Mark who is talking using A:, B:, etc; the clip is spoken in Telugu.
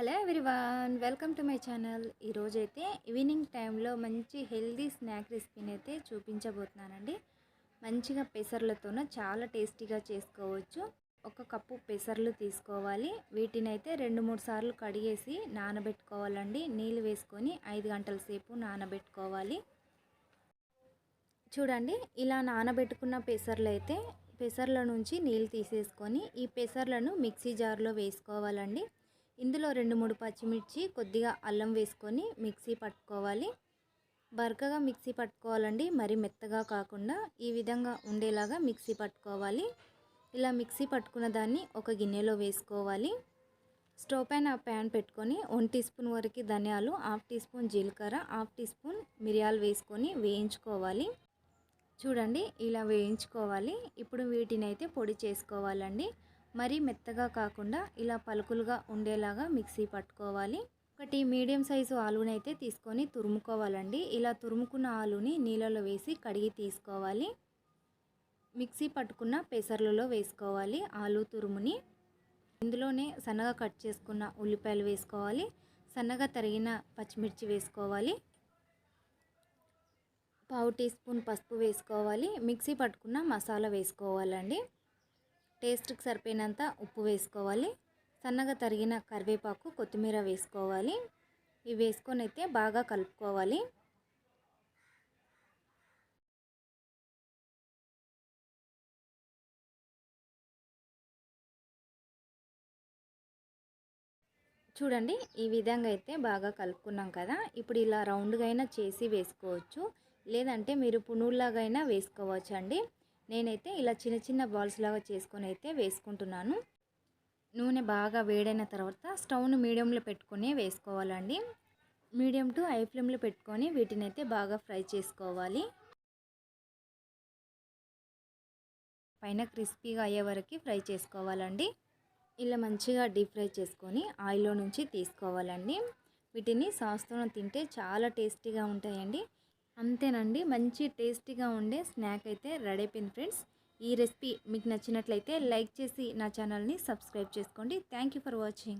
A: Hello everyone welcome to my channel. ఈరోజైతే ఈవినింగ్ టైంలో మంచి హెల్దీ స్నాక్ రెసిపీని అయితే చూపించబోతున్నానండి. మంచిగా పెసర్లతోనూ చాలా టేస్టీగా చేసుకోవచ్చు. ఒక కప్పు పెసర్లు తీసుకోవాలి. వీటిని అయితే రెండు మూడు సార్లు కడిగేసి నానబెట్టుకోవాలండి. నీళ్ళు వేసుకొని ఐదు గంటల సేపు నానబెట్టుకోవాలి. చూడండి ఇలా నానబెట్టుకున్న పెసర్లు అయితే పెసర్ల నుంచి నీళ్ళు తీసేసుకొని ఈ పెసర్లను మిక్సీ జార్లో వేసుకోవాలండి. ఇందులో రెండు మూడు పచ్చిమిర్చి కొద్దిగా అల్లం వేసుకొని మిక్సీ పట్టుకోవాలి. బరకగా మిక్సీ పట్టుకోవాలండి. మరి మెత్తగా కాకుండా ఈ విధంగా ఉండేలాగా మిక్సీ పట్టుకోవాలి. ఇలా మిక్సీ పట్టుకున్న దాన్ని ఒక గిన్నెలో వేసుకోవాలి. స్టవ్ పైన ప్యాన్ పెట్టుకొని వన్ టీ స్పూన్ వరకు ధనియాలు హాఫ్ టీ స్పూన్ జీలకర్ర హాఫ్ టీ స్పూన్ మిరియాలు వేసుకొని వేయించుకోవాలి. చూడండి ఇలా వేయించుకోవాలి. ఇప్పుడు వీటిని అయితే పొడి చేసుకోవాలండి. మరీ మెత్తగా కాకుండా ఇలా పలుకులుగా ఉండేలాగా మిక్సీ పట్టుకోవాలి. ఒకటి మీడియం సైజు ఆలుని అయితే తీసుకొని తురుముకోవాలండి. ఇలా తురుముకున్న ఆలుని నీళ్ళలో వేసి కడిగి తీసుకోవాలి. మిక్సీ పట్టుకున్న పెసర్లలో వేసుకోవాలి ఆలు తురుముని. ఇందులోనే సన్నగా కట్ చేసుకున్న ఉల్లిపాయలు వేసుకోవాలి. సన్నగా తరిగిన పచ్చిమిర్చి వేసుకోవాలి. పావు టీ స్పూన్ పసుపు వేసుకోవాలి. మిక్సీ పట్టుకున్న మసాలా వేసుకోవాలండి. టేస్ట్కి సరిపోయినంత ఉప్పు వేసుకోవాలి. సన్నగా తరిగిన కరివేపాకు కొత్తిమీర వేసుకోవాలి. ఇవి వేసుకొని అయితే బాగా కలుపుకోవాలి. చూడండి ఈ విధంగా అయితే బాగా కలుపుకున్నాం కదా. ఇప్పుడు ఇలా రౌండ్గా అయినా చేసి వేసుకోవచ్చు. లేదంటే మీరు పునుగులాగైనా వేసుకోవచ్చు అండి నేనైతే ఇలా చిన్న చిన్న బాల్స్ లాగా చేసుకొని అయితే వేసుకుంటున్నాను. నూనె బాగా వేడైన తర్వాత స్టవ్ను మీడియంలో పెట్టుకొని వేసుకోవాలండి. మీడియం టు హై ఫ్లేమ్లో పెట్టుకొని వీటిని అయితే బాగా ఫ్రై చేసుకోవాలి. పైన క్రిస్పీగా అయ్యే వరకు ఫ్రై చేసుకోవాలండి. ఇలా మంచిగా డీప్ ఫ్రై చేసుకొని ఆయిల్లో నుంచి తీసుకోవాలండి. వీటిని సాస్తో తింటే చాలా టేస్టీగా ఉంటాయండి. అంతేనండి. మంచి టేస్టీగా ఉండే స్నాక్ అయితే రెడీ అయిపోయింది ఫ్రెండ్స్. ఈ రెసిపీ మీకు నచ్చినట్లయితే లైక్ చేసి నా ఛానల్ని సబ్స్క్రైబ్ చేసుకోండి. Thank for watching.